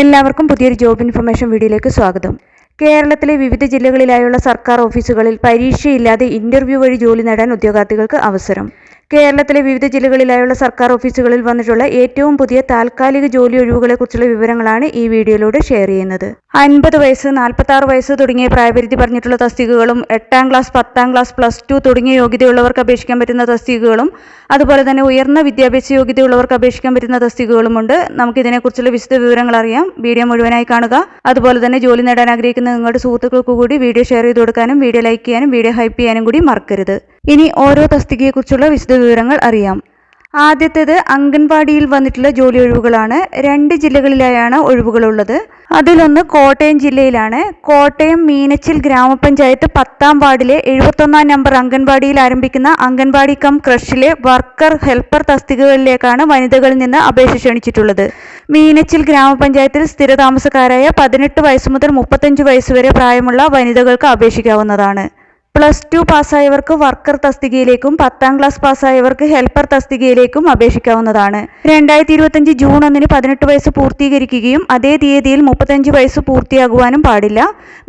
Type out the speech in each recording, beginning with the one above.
എല്ലാവർക്കും പുതിയൊരു job information വീഡിയോയിലേക്ക് സ്വാഗതം. കേരളത്തിലെ വിവിധ ജില്ലകളിലായുള്ള സർക്കാർ ഓഫീസുകളിൽ പരീക്ഷയില്ലാതെ ഇന്റർവ്യൂ വഴി ജോലി നേടാൻ ഉദ്യോഗാർത്ഥികൾക്ക് അവസരം. കേരളത്തിലെ വിവിധ ജില്ലകളിലായുള്ള സർക്കാർ ഓഫീസുകളിൽ വന്നിട്ടുള്ള ഏറ്റവും പുതിയ താൽക്കാലിക ജോലി ഒഴിവുകളെക്കുറിച്ചുള്ള വിവരങ്ങളാണ് ഈ വീഡിയോയിലൂടെ ഷെയർ ചെയ്യുന്നത്. അൻപത് വയസ്സ് നാൽപ്പത്തി ആറ് വയസ്സ് തുടങ്ങിയ പ്രായപരിധി പറഞ്ഞിട്ടുള്ള തസ്തികകളും എട്ടാം ക്ലാസ് പത്താം ക്ലാസ് പ്ലസ് ടു തുടങ്ങിയ യോഗ്യതയുള്ളവർക്ക് അപേക്ഷിക്കാൻ പറ്റുന്ന തസ്തികകളും അതുപോലെ തന്നെ ഉയർന്ന വിദ്യാഭ്യാസ യോഗ്യതയുള്ളവർക്ക് അപേക്ഷിക്കാൻ പറ്റുന്ന തസ്തികകളുമുണ്ട്. നമുക്ക് ഇതിനെക്കുറിച്ചുള്ള വിശദ വിവരങ്ങൾ അറിയാം. വീഡിയോ മുഴുവനായി കാണുക. അതുപോലെ തന്നെ ജോലി നേടാൻ ആഗ്രഹിക്കുന്ന നിങ്ങളുടെ സുഹൃത്തുക്കൾക്ക് കൂടി വീഡിയോ ഷെയർ ചെയ്ത് കൊടുക്കാനും വീഡിയോ ലൈക്ക് ചെയ്യാനും വീഡിയോ ഹൈപ്പ് ചെയ്യാനും കൂടി മറക്കരുത്. ഇനി ഓരോ തസ്തികയെക്കുറിച്ചുള്ള വിശദ വിവരങ്ങൾ അറിയാം. ആദ്യത്തേത് അംഗൻവാടിയിൽ വന്നിട്ടുള്ള ജോലി ഒഴിവുകളാണ്. രണ്ട് ജില്ലകളിലായാണ് ഒഴിവുകളുള്ളത്. അതിലൊന്ന് കോട്ടയം ജില്ലയിലാണ്. കോട്ടയം മീനച്ചിൽ ഗ്രാമപഞ്ചായത്ത് പത്താം വാർഡിലെ എഴുപത്തൊന്നാം നമ്പർ അംഗൻവാടിയിൽ ആരംഭിക്കുന്ന അംഗൻവാടി കം ക്രഷിലെ വർക്കർ ഹെൽപ്പർ തസ്തികകളിലേക്കാണ് വനിതകളിൽ നിന്ന് അപേക്ഷ ക്ഷണിച്ചിട്ടുള്ളത്. മീനച്ചിൽ ഗ്രാമപഞ്ചായത്തിൽ സ്ഥിരതാമസക്കാരായ പതിനെട്ട് വയസ്സ് മുതൽ മുപ്പത്തഞ്ച് വയസ്സ് വരെ പ്രായമുള്ള വനിതകൾക്ക് അപേക്ഷിക്കാവുന്നതാണ്. പ്ലസ് ടു പാസ്സായവർക്ക് വർക്കർ തസ്തികയിലേക്കും പത്താം ക്ലാസ് പാസ്സായവർക്ക് ഹെൽപ്പർ തസ്തികയിലേക്കും അപേക്ഷിക്കാവുന്നതാണ്. രണ്ടായിരത്തി ഇരുപത്തഞ്ച് ജൂൺ ഒന്നിന് പതിനെട്ട് വയസ്സ് പൂർത്തീകരിക്കുകയും അതേ തീയതിയിൽ മുപ്പത്തഞ്ച് വയസ്സ് പൂർത്തിയാകുവാനും പാടില്ല.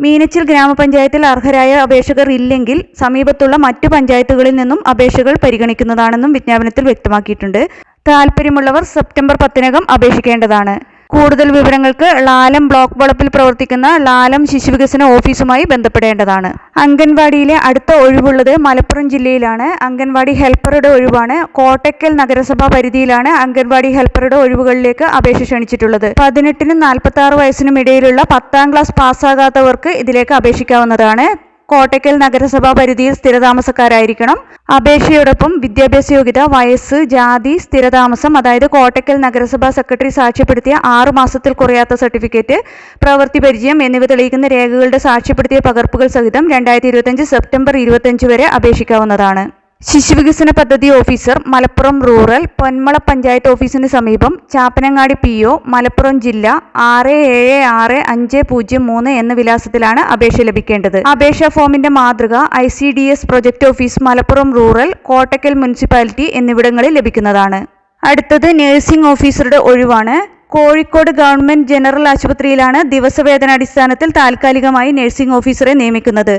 മീനച്ചിൽ ഗ്രാമപഞ്ചായത്തിൽ അർഹരായ അപേക്ഷകർ ഇല്ലെങ്കിൽ സമീപത്തുള്ള മറ്റു പഞ്ചായത്തുകളിൽ നിന്നും അപേക്ഷകൾ പരിഗണിക്കുന്നതാണെന്നും വിജ്ഞാപനത്തിൽ വ്യക്തമാക്കിയിട്ടുണ്ട്. താല്പര്യമുള്ളവർ സെപ്റ്റംബർ പത്തിനകം അപേക്ഷിക്കേണ്ടതാണ്. കൂടുതൽ വിവരങ്ങൾക്ക് ലാലം ബ്ലോക്ക് വളപ്പിൽ പ്രവർത്തിക്കുന്ന ലാലം ശിശുവികസന ഓഫീസുമായി ബന്ധപ്പെടേണ്ടതാണ്. അംഗൻവാടിയിലെ അടുത്ത ഒഴിവുള്ളത് മലപ്പുറം ജില്ലയിലാണ്. അംഗൻവാടി ഹെൽപ്പറുടെ ഒഴിവാണ്. കോട്ടയ്ക്കൽ നഗരസഭാ പരിധിയിലാണ് അംഗൻവാടി ഹെൽപ്പറുടെ ഒഴിവുകളിലേക്ക് അപേക്ഷ ക്ഷണിച്ചിട്ടുള്ളത്. പതിനെട്ടിനും നാൽപ്പത്തി ആറ് വയസ്സിനും ഇടയിലുള്ള പത്താം ക്ലാസ് പാസ്സാകാത്തവർക്ക് ഇതിലേക്ക് അപേക്ഷിക്കാവുന്നതാണ്. കോട്ടയ്ക്കൽ നഗരസഭാ പരിധിയിൽ സ്ഥിരതാമസക്കാരായിരിക്കണം. അപേക്ഷയോടൊപ്പം വിദ്യാഭ്യാസ യോഗ്യത വയസ്സ് ജാതി സ്ഥിരതാമസം അതായത് കോട്ടയ്ക്കൽ നഗരസഭാ സെക്രട്ടറി സാക്ഷ്യപ്പെടുത്തിയ ആറു മാസത്തിൽ കുറയാത്ത സർട്ടിഫിക്കറ്റ് പ്രവൃത്തി പരിചയം എന്നിവ തെളിയിക്കുന്ന രേഖകളുടെ സാക്ഷ്യപ്പെടുത്തിയ പകർപ്പുകൾ സഹിതം രണ്ടായിരത്തി സെപ്റ്റംബർ ഇരുപത്തഞ്ച് വരെ അപേക്ഷിക്കാവുന്നതാണ്. ശിശുവികസന പദ്ധതി ഓഫീസർ മലപ്പുറം റൂറൽ പൊന്മള പഞ്ചായത്ത് ഓഫീസിന് സമീപം ചാപ്പനങ്ങാടി പി ഒ മലപ്പുറം ജില്ല ആറ് ഏഴ് ആറ് അഞ്ച് പൂജ്യം മൂന്ന് എന്ന വിലാസത്തിലാണ് അപേക്ഷ ലഭിക്കേണ്ടത്. അപേക്ഷാ ഫോമിന്റെ മാതൃക I C D S project office Malappuram rural Kottakkal municipality എന്നിവിടങ്ങളിൽ ലഭിക്കുന്നതാണ്. അടുത്തത് നഴ്സിംഗ് ഓഫീസറുടെ ഒഴിവാണ്. കോഴിക്കോട് ഗവൺമെന്റ് ജനറൽ ആശുപത്രിയിലാണ് ദിവസവേതനാടിസ്ഥാനത്തിൽ താൽക്കാലികമായി നഴ്സിംഗ് ഓഫീസറെ നിയമിക്കുന്നത്.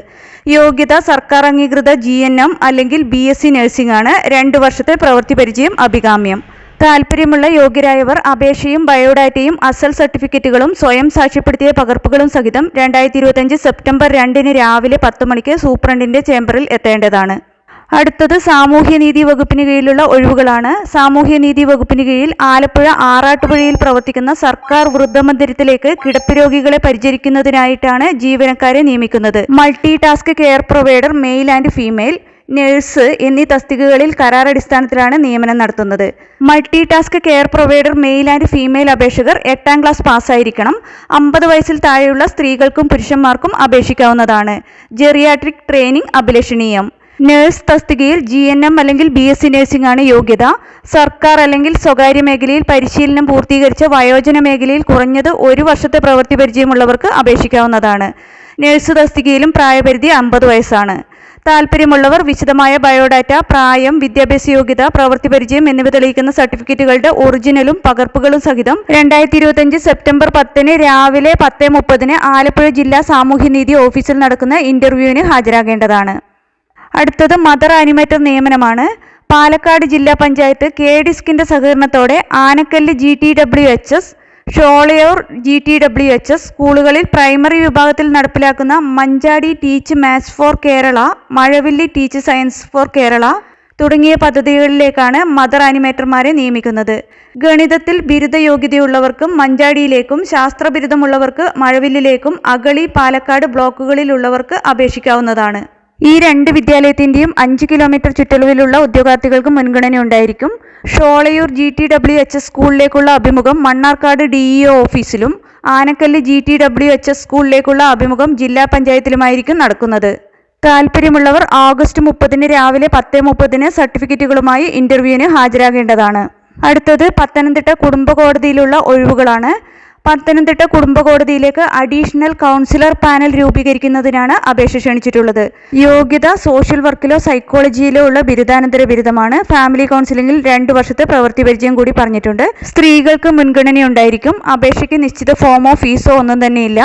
യോഗ്യത സർക്കാർ അംഗീകൃത ജി അല്ലെങ്കിൽ ബി എസ് നഴ്സിംഗ് ആണ് രണ്ടു വർഷത്തെ പ്രവൃത്തി പരിചയം അഭികാമ്യം. താല്പര്യമുള്ള യോഗ്യരായവർ അപേക്ഷയും ബയോഡാറ്റയും അസൽ സർട്ടിഫിക്കറ്റുകളും സ്വയം സാക്ഷ്യപ്പെടുത്തിയ പകർപ്പുകളും സഹിതം രണ്ടായിരത്തി ഇരുപത്തിയഞ്ച് സെപ്റ്റംബർ രണ്ടിന് രാവിലെ പത്ത് മണിക്ക് സൂപ്രണ്ടിന്റെ ചേംബറിൽ എത്തേണ്ടതാണ്. അടുത്തത് സാമൂഹ്യനീതി വകുപ്പിന് കീഴിലുള്ള ഒഴിവുകളാണ്. സാമൂഹ്യനീതി വകുപ്പിന് കീഴിൽ ആലപ്പുഴ ആറാട്ടുപുഴയിൽ പ്രവർത്തിക്കുന്ന സർക്കാർ വൃദ്ധമന്ദിരത്തിലേക്ക് കിടപ്പ് രോഗികളെ പരിചരിക്കുന്നതിനായിട്ടാണ് ജീവനക്കാരെ നിയമിക്കുന്നത്. Multi task care provider male and female nurse എന്നീ തസ്തികകളിൽ കരാർ അടിസ്ഥാനത്തിലാണ് നിയമനം നടത്തുന്നത്. Multi task care provider male and female അപേക്ഷകർ എട്ടാം ക്ലാസ് പാസ്സായിരിക്കണം. അമ്പത് വയസ്സിൽ താഴെയുള്ള സ്ത്രീകൾക്കും പുരുഷന്മാർക്കും അപേക്ഷിക്കാവുന്നതാണ്. ജെറിയാട്രിക് ട്രെയിനിങ് അഭിലഷണീയം. നഴ്സ് തസ്തികയിൽ ജി എൻ എം അല്ലെങ്കിൽ ബി എസ് സി നഴ്സിംഗ് ആണ് യോഗ്യത. സർക്കാർ അല്ലെങ്കിൽ സ്വകാര്യ മേഖലയിൽ പരിശീലനം പൂർത്തീകരിച്ച വയോജന മേഖലയിൽ കുറഞ്ഞത് ഒരു വർഷത്തെ പ്രവൃത്തി പരിചയമുള്ളവർക്ക് അപേക്ഷിക്കാവുന്നതാണ്. നഴ്സ് തസ്തികയിലും പ്രായപരിധി അമ്പത് വയസ്സാണ്. താല്പര്യമുള്ളവർ വിശദമായ ബയോഡാറ്റ പ്രായം വിദ്യാഭ്യാസ യോഗ്യത പ്രവൃത്തി പരിചയം എന്നിവ തെളിയിക്കുന്ന സർട്ടിഫിക്കറ്റുകളുടെ ഒറിജിനലും പകർപ്പുകളും സഹിതം രണ്ടായിരത്തി ഇരുപത്തഞ്ച് സെപ്റ്റംബർ പത്തിന് രാവിലെ പത്ത് മുപ്പതിന് ആലപ്പുഴ ജില്ലാ സാമൂഹ്യനീതി ഓഫീസിൽ നടക്കുന്ന ഇന്റർവ്യൂവിന് ഹാജരാകേണ്ടതാണ്. അടുത്തത് മദർ ആനിമേറ്റർ നിയമനമാണ്. പാലക്കാട് ജില്ലാ പഞ്ചായത്ത് കെ ഡിസ്കിന്റെ സഹകരണത്തോടെ Anakkal G T W H S Sholayur G T W H S സ്കൂളുകളിൽ പ്രൈമറി വിഭാഗത്തിൽ നടപ്പിലാക്കുന്ന Manchadi teach maths for Kerala Mazhavilli teach science for Kerala തുടങ്ങിയ പദ്ധതികളിലേക്കാണ് മദർ ആനിമേറ്റർമാരെ നിയമിക്കുന്നത്. ഗണിതത്തിൽ ബിരുദ യോഗ്യതയുള്ളവർക്കും മഞ്ചാടിയിലേക്കും ശാസ്ത്ര ബിരുദമുള്ളവർക്ക് മഴവില്ലിലേക്കും അഗളി പാലക്കാട് ബ്ലോക്കുകളിലുള്ളവർക്ക് അപേക്ഷിക്കാവുന്നതാണ്. ഈ രണ്ട് വിദ്യാലയത്തിന്റെയും അഞ്ച് കിലോമീറ്റർ ചുറ്റളവിലുള്ള ഉദ്യോഗാർത്ഥികൾക്ക് മുൻഗണന ഉണ്ടായിരിക്കും Sholayur G T W H S സ്കൂളിലേക്കുള്ള അഭിമുഖം മണ്ണാർക്കാട് ഡി ഇ ഒ ഓഫീസിലും Anakkal G T W H S സ്കൂളിലേക്കുള്ള അഭിമുഖം ജില്ലാ പഞ്ചായത്തിലുമായിരിക്കും നടക്കുന്നത്. താല്പര്യമുള്ളവർ ആഗസ്റ്റ് മുപ്പതിന് രാവിലെ പത്ത് മുപ്പതിന് സർട്ടിഫിക്കറ്റുകളുമായി ഇന്റർവ്യൂവിന് ഹാജരാകേണ്ടതാണ്. അടുത്തത് പത്തനംതിട്ട കുടുംബ കോടതിയിലുള്ള ഒഴിവുകളാണ്. പത്തനംതിട്ട കുടുംബ കോടതിയിലേക്ക് അഡീഷണൽ കൗൺസിലർ പാനൽ രൂപീകരിക്കുന്നതിനാണ് അപേക്ഷ ക്ഷണിച്ചിട്ടുള്ളത്. യോഗ്യത സോഷ്യൽ വർക്കിലോ സൈക്കോളജിയിലോ ഉള്ള ബിരുദാനന്തര ബിരുദമാണ് ഫാമിലി കൗൺസിലിംഗിൽ രണ്ടു വർഷത്തെ പ്രവൃത്തി പരിചയം കൂടി പറഞ്ഞിട്ടുണ്ട്. സ്ത്രീകൾക്ക് മുൻഗണനയുണ്ടായിരിക്കും. അപേക്ഷയ്ക്ക് നിശ്ചിത ഫോമോ ഫീസോ ഒന്നും തന്നെയില്ല.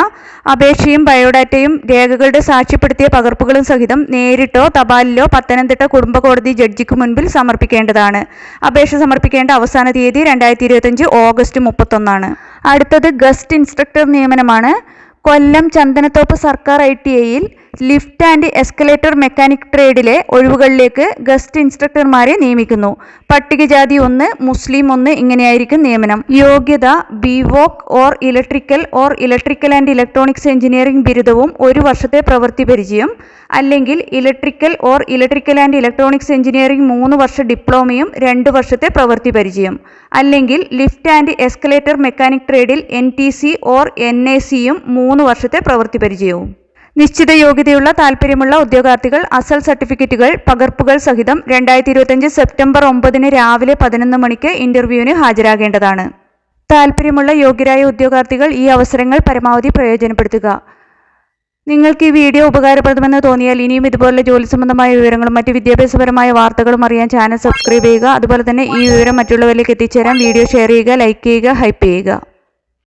അപേക്ഷയും ബയോഡാറ്റയും രേഖകളുടെ സാക്ഷ്യപ്പെടുത്തിയ പകർപ്പുകളും സഹിതം നേരിട്ടോ തപാലിലോ പത്തനംതിട്ട കുടുംബ കോടതി ജഡ്ജിക്ക് മുൻപിൽ സമർപ്പിക്കേണ്ടതാണ്. അപേക്ഷ സമർപ്പിക്കേണ്ട അവസാന തീയതി രണ്ടായിരത്തി ഇരുപത്തഞ്ച് ഓഗസ്റ്റ് മുപ്പത്തൊന്നാണ്. അടുത്തത് ഗസ്റ്റ് ഇൻസ്ട്രക്ടർ നിയമനമാണ്. കൊല്ലം ചന്ദനത്തോപ്പ് സർക്കാർ ഐ ടി ഐയിൽ ലിഫ്റ്റ് ആൻഡ് എസ്കലേറ്റർ മെക്കാനിക് ട്രേഡിലെ ഒഴിവുകളിലേക്ക് ഗസ്റ്റ് ഇൻസ്ട്രക്ടർമാരെ നിയമിക്കുന്നു. പട്ടികജാതി ഒന്ന് മുസ്ലിം ഒന്ന് ഇങ്ങനെയായിരിക്കും നിയമനം. യോഗ്യത B voc or electrical or electrical and electronics engineering ബിരുദവും ഒരു വർഷത്തെ പ്രവൃത്തി പരിചയം. അല്ലെങ്കിൽ electrical or electrical and electronics engineering മൂന്ന് വർഷ ഡിപ്ലോമയും രണ്ട് വർഷത്തെ പ്രവൃത്തി പരിചയം. അല്ലെങ്കിൽ lift and escalator mechanic ട്രേഡിൽ N T C or N A സിയും മൂന്ന് വർഷത്തെ പ്രവൃത്തി പരിചയവും. നിശ്ചിത യോഗ്യതയുള്ള താൽപ്പര്യമുള്ള ഉദ്യോഗാർത്ഥികൾ അസൽ സർട്ടിഫിക്കറ്റുകൾ പകർപ്പുകൾ സഹിതം രണ്ടായിരത്തി ഇരുപത്തിയഞ്ച് സെപ്റ്റംബർ ഒമ്പതിന് രാവിലെ പതിനൊന്ന് മണിക്ക് ഇന്റർവ്യൂവിന് ഹാജരാകേണ്ടതാണ്. താൽപ്പര്യമുള്ള യോഗ്യരായ ഉദ്യോഗാർത്ഥികൾ ഈ അവസരങ്ങൾ പരമാവധി പ്രയോജനപ്പെടുത്തുക. നിങ്ങൾക്ക് ഈ വീഡിയോ ഉപകാരപ്രദമെന്ന് തോന്നിയാൽ ഇനിയും ഇതുപോലുള്ള ജോലി സംബന്ധമായ വിവരങ്ങളും മറ്റ് വിദ്യാഭ്യാസപരമായ വാർത്തകളും അറിയാൻ ചാനൽ സബ്സ്ക്രൈബ് ചെയ്യുക. അതുപോലെ തന്നെ ഈ വിവരം മറ്റുള്ളവരിലേക്ക് എത്തിച്ചേരാൻ വീഡിയോ ഷെയർ ചെയ്യുക ലൈക്ക് ചെയ്യുക ഹൈപ്പ് ചെയ്യുക.